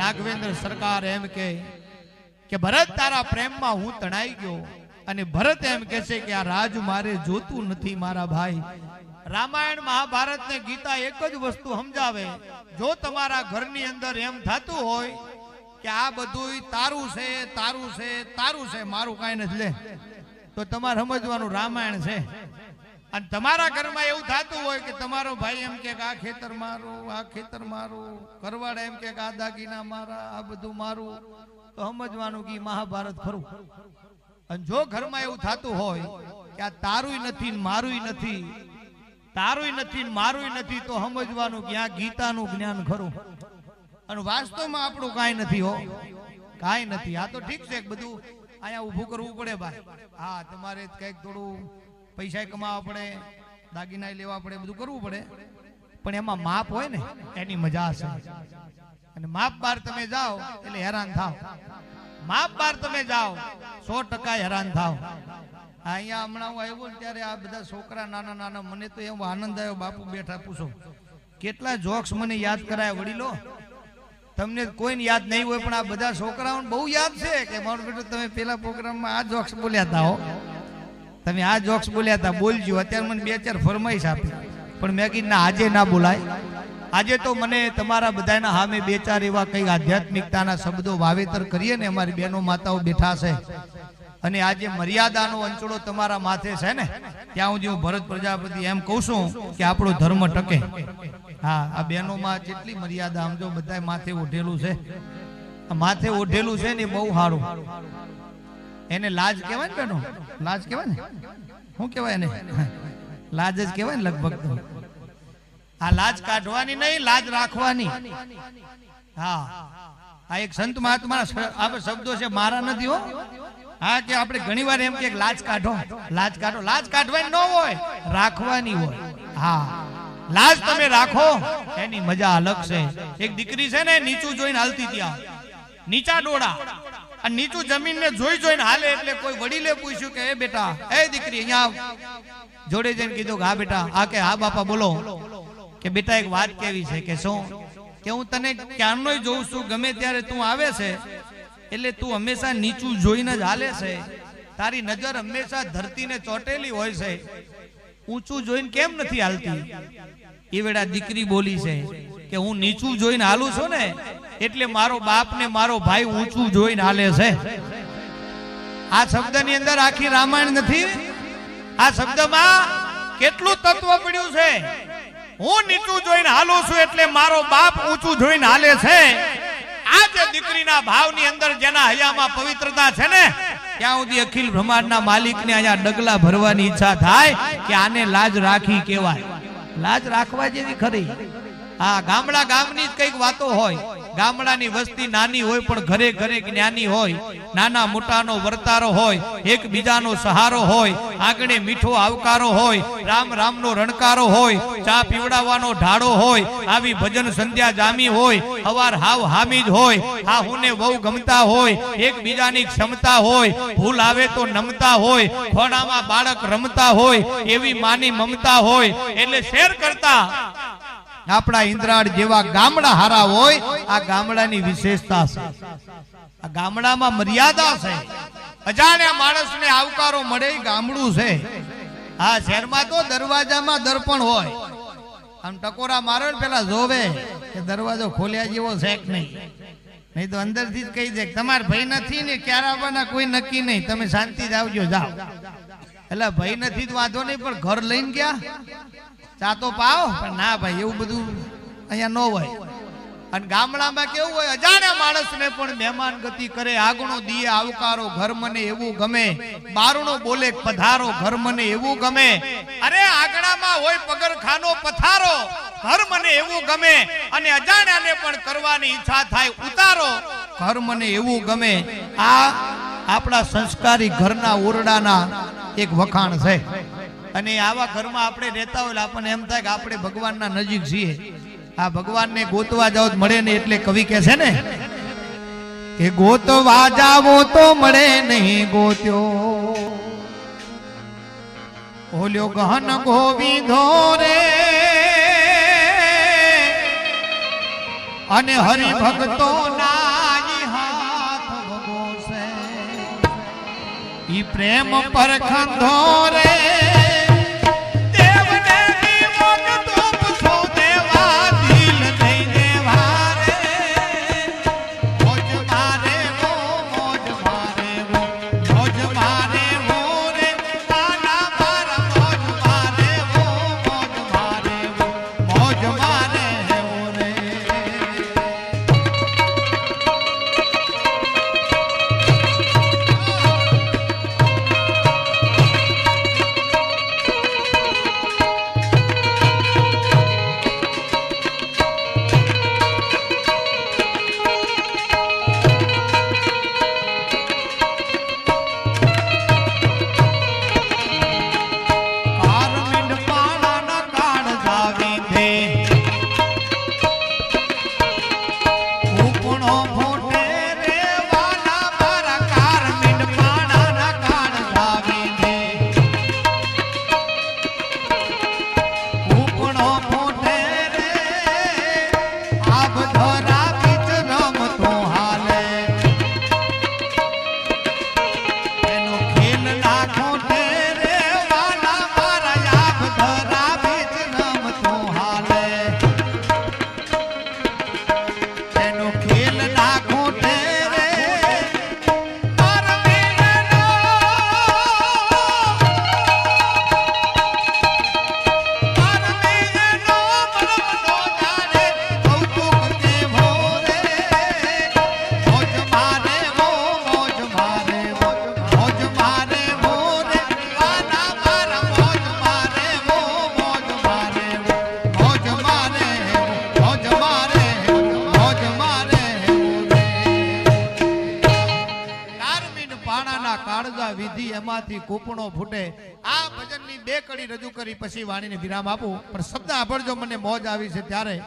રાઘવેન્દ્ર સરકાર એમ કે કે ભરત તારા પ્રેમમાં હું તણાઈ ગયો અને ભરત એમ કે છે કે આ રાજ મારે જોતું નથી મારા ભાઈ. રામાયણ મહાભારત ને ગીતા એક જ વસ્તુ સમજાવે, જો તમારા ઘરની અંદર એમ થતું હોય કે આ બધું તારું છે તારું છે તારું છે, મારું કાંઈ નથી લે, તો તમારે સમજવાનું રામાયણ છે. અને તમારા ઘરમાં એવું થતું હોય કે તમારો ભાઈ એમ કે આ ખેતર મારું, આ ખેતર મારું કરવાડા એમ કે આ દાગીના મારા, આ બધું મારું, તો સમજવાનું કે મહાભારત ખરું. અને જો ઘરમાં એવું થતું હોય કે આ તારુંય નથી મારું નથી, તારુંય નથી મારું નથી, તો સમજવાનું કે આ ગીતાનું જ્ઞાન ખરું. અને વાસ્તવમાં આપણું કાંઈ નથી હો. કાંઈ નથી. આ તો ઠીક છે બધું અહીંયા ઊભું કરવું પડે ભાઈ હા, તમારે કંઈક થોડું પૈસા કમાવા પડે, દાગીના લેવા પડે, બધું કરવું પડે. પણ એમાં માપ હોય ને, એની મજા છે અને માપ બાર તમે જાઓ, એટલે હેરાન થાવ. માપ બાર તમે જાઓ, સો ટકા હેરાન થાવ. અહીંયા હમણાં હું આવ્યો ને ત્યારે આ બધા છોકરા નાના નાના, મને તો એવો આનંદ આવ્યો, બાપુ બેઠા પૂછો, કેટલા જોક્સ મને યાદ કરાય વડીલો? તમને કોઈને યાદ નહીં હોય, પણ આ બધા છોકરાઓને બહુ યાદ છે કે, મારું બેટું, તમે પેલા પ્રોગ્રામમાં આ જોક્સ બોલ્યા હતા હો. તમે આ જોક્સ બોલ્યા હતા, બોલજો. અત્યારે મને બે ચાર ફરમાઈશ આપી. પણ મેં કીધું આજે ના બોલાય. આજે તો મને તમારા બધાના સામે બે ચાર એવા કંઈક આધ્યાત્મિકતાના શબ્દો વાવેતર કરીએ ને, અમારી બહેનો માતાઓ બેઠા છે. અને આજે મર્યાદાનો અંચળો તમારા માથે છે ને, ત્યાં હું જેવું ભરત પ્રજાપતિ એમ કહું છું કે આપણો ધર્મ ટકે. હા, આ બહેનોમાં જેટલી મર્યાદા, આમ જો બધા માથે ઓઢેલું છે. માથે ઓઢેલું છે ને બહુ સારું. એને લાજ કહેવાય ને બેનો લાજ કહેવાય ને? શું કહેવાય એને? લાજ જ કહેવાય ને લગભગ આ લાજ કાઢવાની નહીં, લાજ રાખવાની. હા. આ એક સંત મહાત્મા આપણે શબ્દો છે, મારા નથી હો. હા, કે આપણે ઘણીવાર એમ કે લાજ કાઢો. લાજ કાઢો. લાજ કાઢવાની ન હોય, રાખવાની હોય. હા. લાજ તમે રાખો, એની મજા અલગ છે. એક દીકરી છે ને, નીચું જોઈને હાલતી ત્યાં. નીચા ડોળા. અને નીચું જમીન ને જોઈ જોઈને હાલે એટલે કોઈ વડીલે પૂછ્યું કે, એ બેટા, એ દીકરી, અહીંયા જોડે જઈને કીધું કે, હા બેટા હા કે, હા બાપા, બોલો. કે, બેટા, એક વાત કેવી છે કે શું? કે હું તને ક્યારનોય જોઉં છું, ગમે ત્યારે તું આવે છે, એટલે તું હંમેશા નીચું જોઈને જ હાલે છે. તારી નજર હંમેશા ધરતીને ચોટેલી હોય છે. ઊંચું જોઈને કેમ નથી હાલતી? એ વેળા દીકરી બોલી છે કે, હું નીચું જોઈને હાલું છું ને એટલે મારો બાપ ને મારો ભાઈ ઊંચું જોઈને હાલે છે. આ શબ્દની અંદર આખી રામાયણ નથી? આ શબ્દમાં કેટલું તત્વ પડ્યું છે? હું નીચું જોઈને હાલું છું એટલે મારો બાપ ઊંચું જોઈને હાલે છે. આ જે દીકરીના ભાવની અંદર જેના હયામાં પવિત્રતા છે ને, ત્યાં સુધી અખિલ બ્રહ્માંડના માલિકને અહીંયા ડગલા ભરવાની ઈચ્છા થાય કે આને લાજ રાખી કહેવાય. લાજ રાખવા જેવી ખરી. હા, ગામડા ગામની જ કંઈક વાતો હોય. ગામડાની વસ્તી નાની હોય પણ ઘરે ઘરે જ્ઞાની હોય, નાના મોટાનો વર્તારો હોય, એકબીજાનો સહારો હોય આગળ મીઠો આવકારો હોય, રામ રામનો રણકારો હોય, ચા પીવડાવવાનો ઢાળો હોય, આવી ભજન સંધ્યા જામી હોય અવાર હાવ હામી જ હોય હા હુને બહુ ગમતા હોય, એકબીજાની ક્ષમતા હોય, ભૂલ આવે તો નમતા હોય ખોડામાં બાળક રમતા હોય, એવી માની મમતા હોય, એટલે શેર કરતા. આપણા ઇન્દ્રાળ જેવા ગામડા હારા હોય, આ ગામડાની વિશેષતા છે. આ ગામડામાં મર્યાદા છે. અજાણ્યા માણસને આવકારો મળે ગામડું છે. આ શહેરમાં તો દરવાજામાં દર્પણ હોય. આમ ટકોરા મારે પેલા જોવે કે દરવાજો ખોલ્યા જેવો છે કે નહીં. નહીં તો અંદરથી જ કહી દે તમારે ભાઈ નથી ને ક્યારે આવવાના, કોઈ નક્કી નહીં. તમે શાંતિ જ આવજો, જાઓ. એટલે ભાઈ નથી તો વાંધો નહીં, પણ ઘર લઈને ગયા? ચા તો પાવ? પણ ના ભાઈ, એવું બધું અહીંયા ન હોય. અને ગામડામાં કેવું હોય, અજાણ્યા માણસને પણ મહેમાન ગતિ કરે, આગણો દીએ, આવકારો, ઘર મને એવું ગમે. બારણો બોલે, પધારો, ઘર મને એવું ગમે. અરે આગણામાં હોય પગરખાનો પથારો, ઘર મને એવું ગમે. અને અજાણ્યાને પણ કરવાની ઈચ્છા થાય, ઉતારો. ઘર મને એવું ગમે. આ આપણા સંસ્કારી ઘરના ઓરડાના એક વખાણ છે. અને આવા ઘરમાં આપણે રહેતા હોય આપણને એમ થાય કે આપણે ભગવાનના નજીક છીએ. આ ભગવાનને ગોતવા જાવ મળે ને એટલે કવિ કે છે ને, કે ગોતવા જાવો તો મળે નહીં ગોત્યો. ઓલ્યો ગહન ગોવિંદો રે, અને હરિભક્તો ઈ પ્રેમ પર ખંધો રે વિધિ કૂપણો ફૂટે. આ ભજનની બે કડી રજૂ કરી, પછી વાણીને વિરામ આપું. પણ શબ્દ સાંભળજો મને મોજ આવી છે ત્યારે.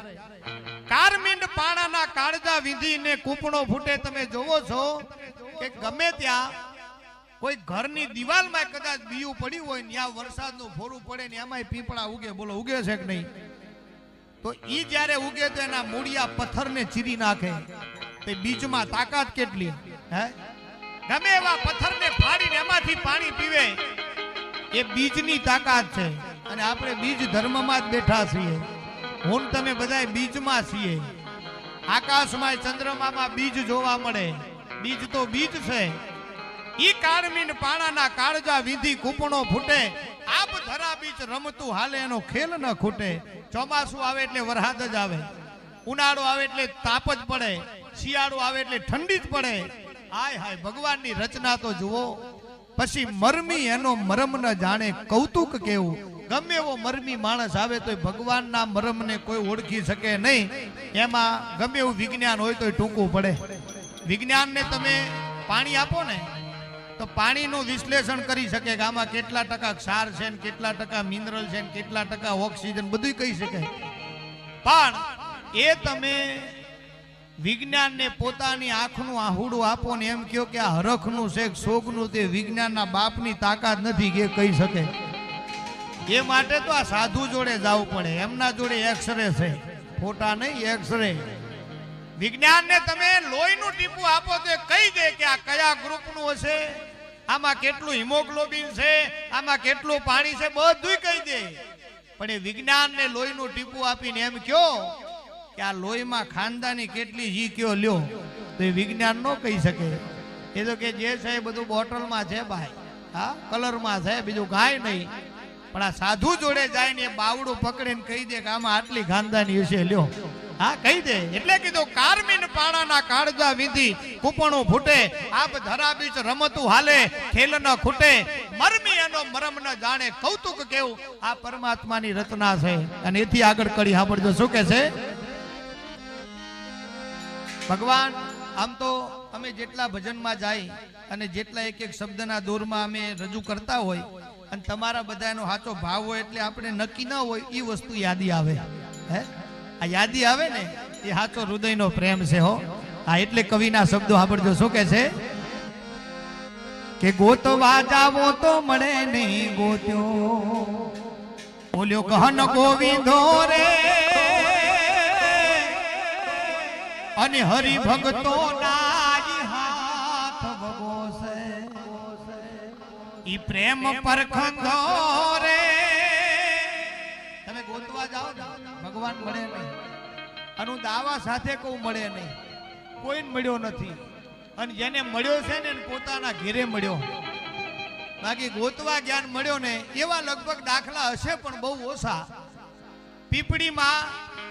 કારમીંડ પાણાના કાળજા વિધિ ને કૂપણો ફૂટે. તમે જોવો છો કે ગમે ત્યાં કોઈ ઘરની દિવાલમાં કદાચ બીયું પડ્યું હોય ત્યાં વરસાદનું ફોરું પડે ને એમાંય પીપળા ઉગે. બોલો, ઉગે છે કે નહીં? તો ઈ જ્યારે ઉગે તો એના મૂળિયા પથ્થરને ચીરી નાખે. તે બીજમાં તાકાત કેટલી? હે? ગમે એવા પથ્થરને ફાડીને એમાંથી પાણી પીવે, એ બીજની તાકાત છે. અને આપણે બીજ ધર્મમાં જ બેઠા છીએ. હું તમે બધા બીજમાં છીએ. આકાશમાં ચંદ્રમામાં બીજ જોવા મળે. બીજ તો બીજ છે. ઈ કાળમીન પાણાના કાળજા વિધિ કૂપણો ફૂટે. આપ ધરા બીચ રમતું હાલે એનો ખેલ ન ખૂટે. ચોમાસું આવે એટલે વરસાદ જ આવે. ઉનાળો આવે એટલે તાપ જ પડે. શિયાળો આવે એટલે ઠંડી જ પડે. હાય હાય, ભગવાનની રચના તો જુઓ. પછી મરમી એનો મરમ ન જાણે કૌતુક કેવું. ગમે એવો મરમી માણસ આવે તો ભગવાનના મરમને કોઈ ઓળખી શકે નહીં. એમાં ગમે એવું વિજ્ઞાન હોય તો ટૂંકું પડે. વિજ્ઞાનને તમે પાણી આપો ને, તો પાણીનું વિશ્લેષણ કરી શકે કે આમાં કેટલા ટકા ક્ષાર છે ને કેટલા ટકા મિનરલ છે ને કેટલા ટકા ઓક્સિજન બધું કહી શકે. પણ એ તમે વિજ્ઞાનને પોતાની આંખનું આહુડું આપો ને એમ કહો કે આ હરખનું છે શોકનું તે વિજ્ઞાનના બાપની તાકાત નથી કે કહી શકે. એ માટે તો આ સાધુ જોડે જવું પડે, એમના જોડે એક્સરે છે. ફોટા નહીં એક્સરે વિજ્ઞાનને તમે લોહીનું ટીપું આપો તો કહી દે કે આ કયા ગ્રુપનું હશે, આમાં કેટલું હિમોગ્લોબિન છે, આમાં કેટલું પાણી છે બધું કહી દે. પણ એ વિજ્ઞાનને લોહીનું ટીપું આપીને એમ કયો કે આ લોહીમાં ખાનદાની કેટલી જી લ્યો, તો એ વિજ્ઞાન ન કહી શકે. એ તો કે જે છે એ બધું બોટલમાં છે ભાઈ. હા, કલરમાં છે, બીજું કાંઈ નહીં. પણ આ સાધુ જોડે જાય ને એ બાવડું પકડીને કહી દે કે આમાં આટલી ખાનદાની હશે, લ્યો. હા, કહી દે. એટલે કીધું, કારમીન પાણાના કાળજા વિધિ કૂપણું ફૂટે, આપ ધરા બીચ રમતું હાલે, ખેલ ન ખૂટે. મરમી એનો મરમ ન જાણે. કૌતુક કેવું? આ પરમાત્માની રચના છે. અને એથી આગળ કરી સાંભળજો. શું કે છે? ભગવાન, આમ તો અમે જેટલા ભજનમાં જાય અને જેટલા એક એક શબ્દના દોરમાં અમે રજૂ કરતા હોય અને તમારા બધાનો સાચો ભાવ હોય એટલે આપણે નક્કી ન હોય એ વસ્તુ યાદી આવે. હે? આ યાદી આવે ને, એ સાચો હૃદયનો પ્રેમ છે હો. આ એટલે કવિના શબ્દો સાંભળજો. શું કે છે? કે ગોતવા જાવો તો મળે નહીં ગોત્યો. બોલ્યો, કહન ગોવિંદો રે. અને હરિભક્તો હાથ છે ઈ પ્રેમ પરખંદો રે. તમે ગોતવા જાઓ ભગવાન મળે નહીં. અને દાવા સાથે કહું, મળે નહીં. કોઈ મળ્યો નથી. અને જેને મળ્યો છે ને પોતાના ઘેરે મળ્યો. બાકી ગોતવા જ્ઞાન મળ્યો ને, એવા લગભગ દાખલા હશે પણ બહુ ઓછા. પીપળીમાં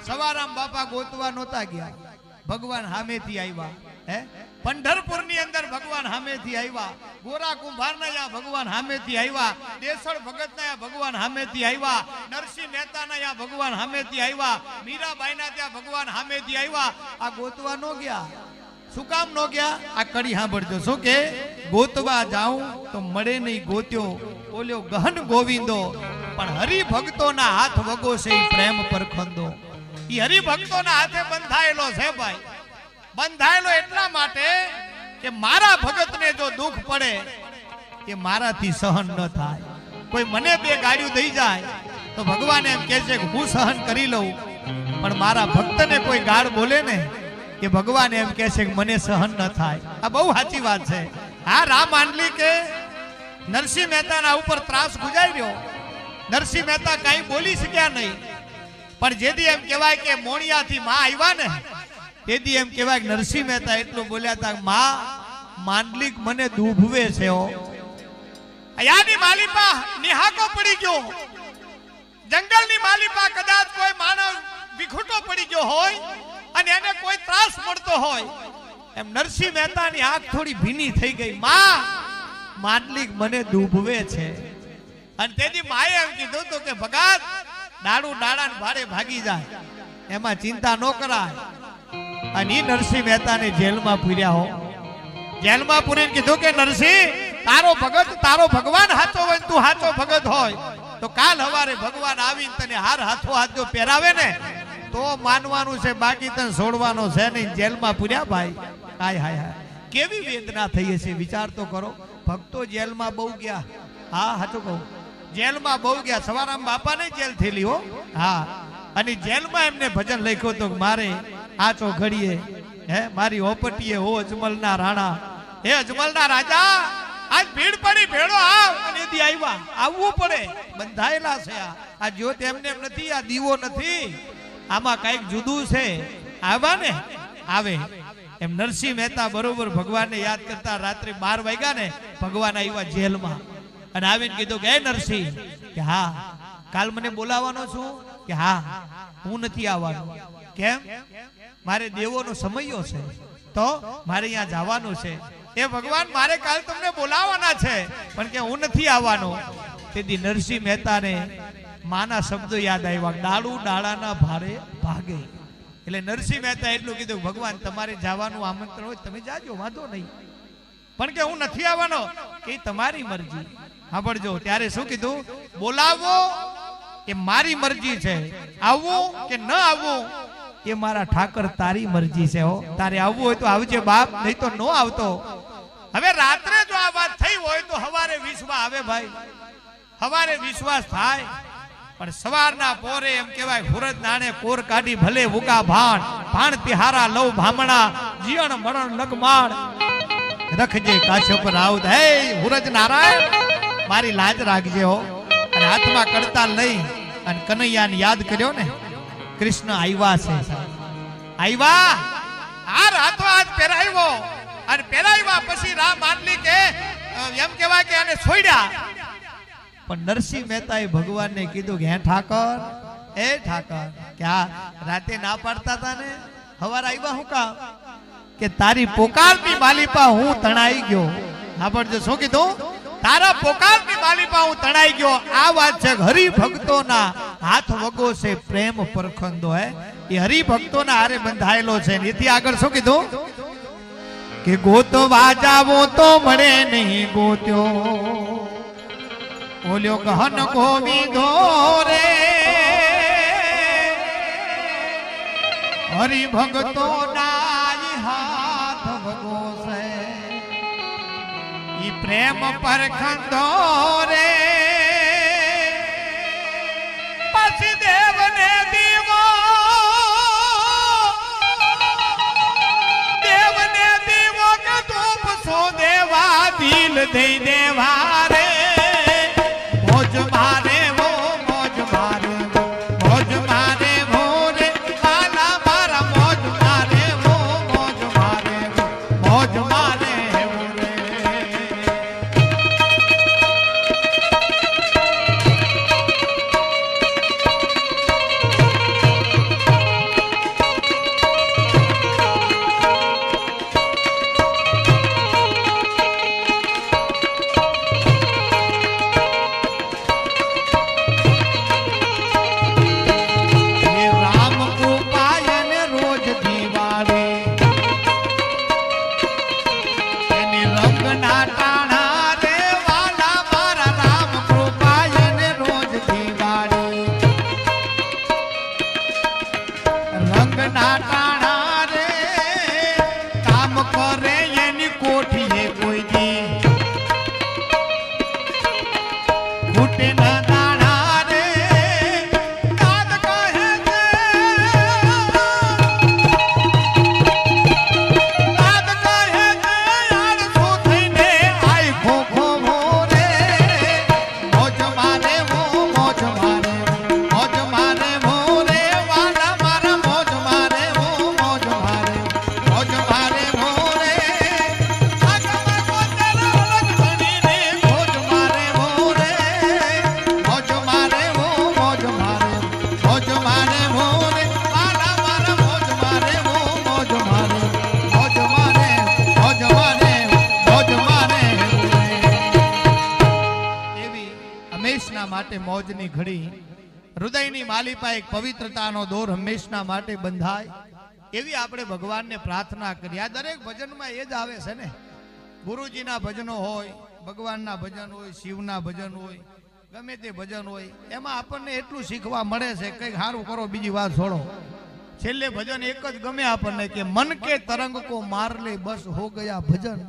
સવારામ બાપા ગોતવા નહોતા ગયા. ભગવાન હામેથી આવ્યા હે? પંઢરપુરની અંદર ભગવાન હામેથી આવ્યા ગોરા કુંભાર ના ભગવાન હામેથી આવ્યા દેસળ ભગત ના ભગવાન હામેથી આવ્યા નરસિંહ મહેતા ના ભગવાન હામેથી આવ્યા મીરાબાઈ ના ત્યાં ભગવાન હામેથી આવ્યા આ ગોતવા નો ગયા. શું કામ નો ગયા? આ કડી સાંભળજો. શું કે? ગોતવા જાઉં તો મળે નહીં ગોત્યો. બોલ્યો ગહન ગોવિંદો, પણ હરિભક્તોના હાથ વગો છે પ્રેમ પર પરખંદો. ઈ હરિભક્તોના હાથે બંધાયેલો છે ભાઈ. બંધાયેલો એટલા માટે કે મારા ભગતને જો દુઃખ પડે, એ મારાથી સહન ન થાય. કોઈ મને બે ગાડીઓ દઈ જાય, તો ભગવાન એમ કહે છે કે હું સહન કરી લઉં. પણ મારા ભક્તને કોઈ ગાળ બોલે ને, કે ભગવાન એમ કહે છે કે મને સહન ન થાય. આ બહુ સાચી વાત છે. હા, રામ માંડલી કે નરસિંહ મહેતાના ઉપર ત્રાસ ગુજાર્યો. નરસિંહ મહેતા કાંઈ બોલી શક્યા નહીં. પણ જેથી એમ કહેવાય કે મોણિયાથી માં આવ્યા ને તેથી એમ કહેવાય નરસિંહ મહેતા એટલું બોલ્યા હતા માં, માંડલિક મને દુભવે છે હો. યાની માલિપા નિહાકો પડી ગયો. જંગલની માલિપા કદાચ કોઈ માનવ વિખૂટો પડી ગયો હોય અને એને કોઈ ત્રાસ મળતો હોય. એમ નરસિંહ મહેતાની આંખ થોડી ભીની થઈ ગઈ. માં, માંડલિક મને દુભવે છે. અને તેથી માએ એમ કીધું હતું કે, ભગત દાડુ દાડા ભારે ભાગી જાય. એમાં ચિંતા ન કરાય. અને ઈ નરસિંહ મહેતાને જેલમાં પૂર્યા હો. જેલમાં પૂરીને કીધું કે, નરસિંહ, તારો ભગત, તારો ભગવાન હાચો હોય તું હાચો ભગત હોય. તો કાલ હવારે ભગવાન આવીને તને હાર હાથો હાથ પહેરાવે ને, તો માનવાનું છે બાકી તને છોડવાનો છે નહીં. જેલમાં પૂર્યા ભાઈ. હાય હાય હાય. કેવી વેદના થઈ હશે? વિચાર તો કરો. ભક્તો જેલમાં બહુ ગયા. હા, હાચું કહું. જેલમાં બહુ ગયા. સવારામ બાપાને જેલ થયેલી હો. હા. અને જેલમાં એમને ભજન લખ્યું હતું કે મારે આ ઘડીએ હે મારી ઓપટીએ હો અજમલના રાણા. હે અજમલના રાજા આજ ભીડ પડી ભેળો આવ. અને દી આવ્યા આવવું પડે. બંધાયેલા છે આ. આ જ્યોત એમને એમ નથી આ દીવો નથી. આમાં કંઈક જુદું છે. આવ્યા ને? આવે. એમ નરસિંહ મહેતા બરોબર ભગવાનને યાદ કરતા રાત્રે બાર વાગ્યા ને ભગવાન આવ્યા જેલમાં. અને આવીને કીધું કે હે નરસિંહ, કે હા, કાલ મને બોલાવવાનો છું, કે હા, હું નથી આવવાનો. કેમ? મારે દેવોનો સમયો છે, તો મારે અહીંયા જવાનું છે. એ ભગવાન મારે કાલ તમને બોલાવવાના છે, પણ કે હું નથી આવવાનો. તેથી નરસિંહ મહેતાને માના શબ્દો યાદ આવ્યા, ડાળું ડાળાના ભારે ભાગે. એટલે નરસિંહ મહેતા એટલું કીધું, ભગવાન, તમારે જવાનું આમંત્રણ હોય તમે જાજો, વાંધો નહીં. પણ કે હું નથી આવવાનો, કે તમારી મરજી. સાંભળજો. ત્યારે શું કીધું? બોલાવો એ મારી મરજી છે. આવવું કે ન આવવું એ મારા ઠાકર તારી મરજી છે હો. તારે આવવું હોય તો આવજે બાપ, નહીં તો ન આવતો. હવે રાત્રે જો આ વાત થઈ હોય તો હવારે વિશ્વાસ આવે ભાઈ. હવારે વિશ્વાસ થાય. પણ સવારના પોરે એમ કહેવાય હુરજ નાણે કોર કાઢી ભલે ભૂકા ભાણ. ભાણ તિહારા લવ ભામણા. જીવન મરણ લગમાણ રખજે કાશ્યપ રાઉત. હે હુરજ નારાયણ મારી લાજ રાખજે હો. અને હાથમાં કડતાલ લઈ અને કનૈયાને યાદ કર્યો ને, કૃષ્ણ આવ્યા છે. આવ્યા આ રાતો આજ પહેરાવ્યો. અને પહેરાવ્યા પછી રામ માનલી કે એમ કહેવાય કે આને છોડ્યા. પણ નરસિંહ મહેતાએ ભગવાનને કીધું કે, હે ઠાકર એ ઠાકર. કે આ રાતે ના પાડતા હતા ને? હવાર આવ્યા હું કામ? કે તારી પોકારની માલિપા હું તણાઈ ગયો. સાંભળજો, શું કીધું? તારા પોકારની માલિપા હું તણાઈ ગયો. આ વાત છે હરિભક્તોના હાથ વગો છે પ્રેમ પરખંદો, હે? એ હરિભક્તોના હારે બંધાયેલો છે ને. એથી આગળ શું કીધું? કે ગોતવા જાવો તો મળે નહીં ગોત્યો. બોલ્યો ગહન ગોવિંદો રે. હરિભક્તો નાય પ્રેમ પર ખંધો રે. પછી દેવને દીવો. દેવને દીવો કે ધૂપ સો દેવા દિલ દઈ દેવા. માટે મોજની ઘડી. હૃદયની માલિપા એક પવિત્રતાનો દોર હંમેશના માટે બંધાય. એવી આપણે ભગવાનને પ્રાર્થના કરી આ દરેક ભજનમાં એ જ આવે છે ને. ગુરુજીના ભજનો હોય, ભગવાનના ભજન હોય, શિવના ભજન હોય, ગમે તે ભજન હોય, એમાં આપણને એટલું શીખવા મળે છે કંઈક સારું કરો, બીજી વાત છોડો. છેલ્લે ભજન એક જ ગમે આપણને કે મન કે તરંગ કો માર લે, બસ હો ગયા ભજન.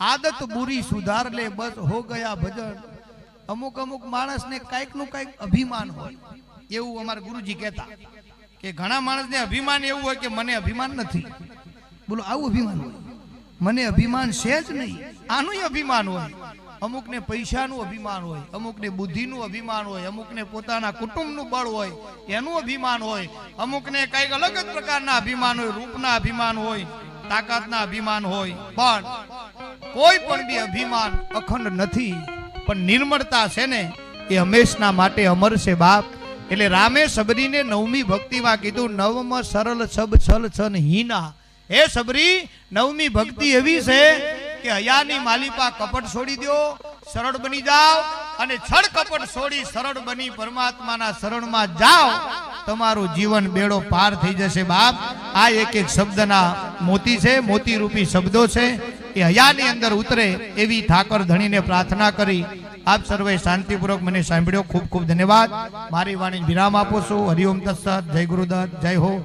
આદત બુરી સુધાર લે, બસ હો ગયા ભજન. અમુક અમુક માણસને કાંઈકનું કાંઈક અભિમાન હોય. એવું અમારા ગુરુજી કહેતા કે ઘણા માણસને અભિમાન એવું હોય કે મને અભિમાન નથી. બોલો, આવું અભિમાન હોય? મને અભિમાન છે જ નહીં. આનું અભિમાન હોય. અમુકને પૈસાનું અભિમાન હોય, અમુકને બુદ્ધિનું અભિમાન હોય, અમુકને પોતાના કુટુંબનું બળ હોય, એનું અભિમાન હોય. અમુકને કંઈક અલગ જ પ્રકારના અભિમાન હોય, રૂપના અભિમાન હોય, તાકાતના અભિમાન હોય. પણ કોઈ પણ બી અભિમાન અખંડ નથી. પણ નિર્મળતા છે ને એ હંમેશના માટે અમર છે બાપ. એટલે રામે સબરીને નવમી ભક્તિમાં કીધું, નવમ સરળ સબ છલ છન હીના. હે સબરી, નવમી ભક્તિ એવી છે કે હયાની માલિપા કપટ છોડી દો સરળ બની જાઓ, અને છળ કપટ છોડી સરળ બની પરમાત્માના શરણમાં જાઓ. તમારું જીવન બેડો પાર થઈ જશે બાપ. આ એક એક શબ્દના મોતી છે મોતી રૂપી શબ્દો છે. એ હયાની અંદર ઉતરે એવી ઠાકર ધણીને પ્રાર્થના કરી. આપ સર્વે શાંતિપૂર્વક મને સાંભળ્યો. ખૂબ ખૂબ ધન્યવાદ. મારી વાણી વિરામ આપું છું. હરિઓમ તત્સત. જય ગુરુદત્ત. જય હો.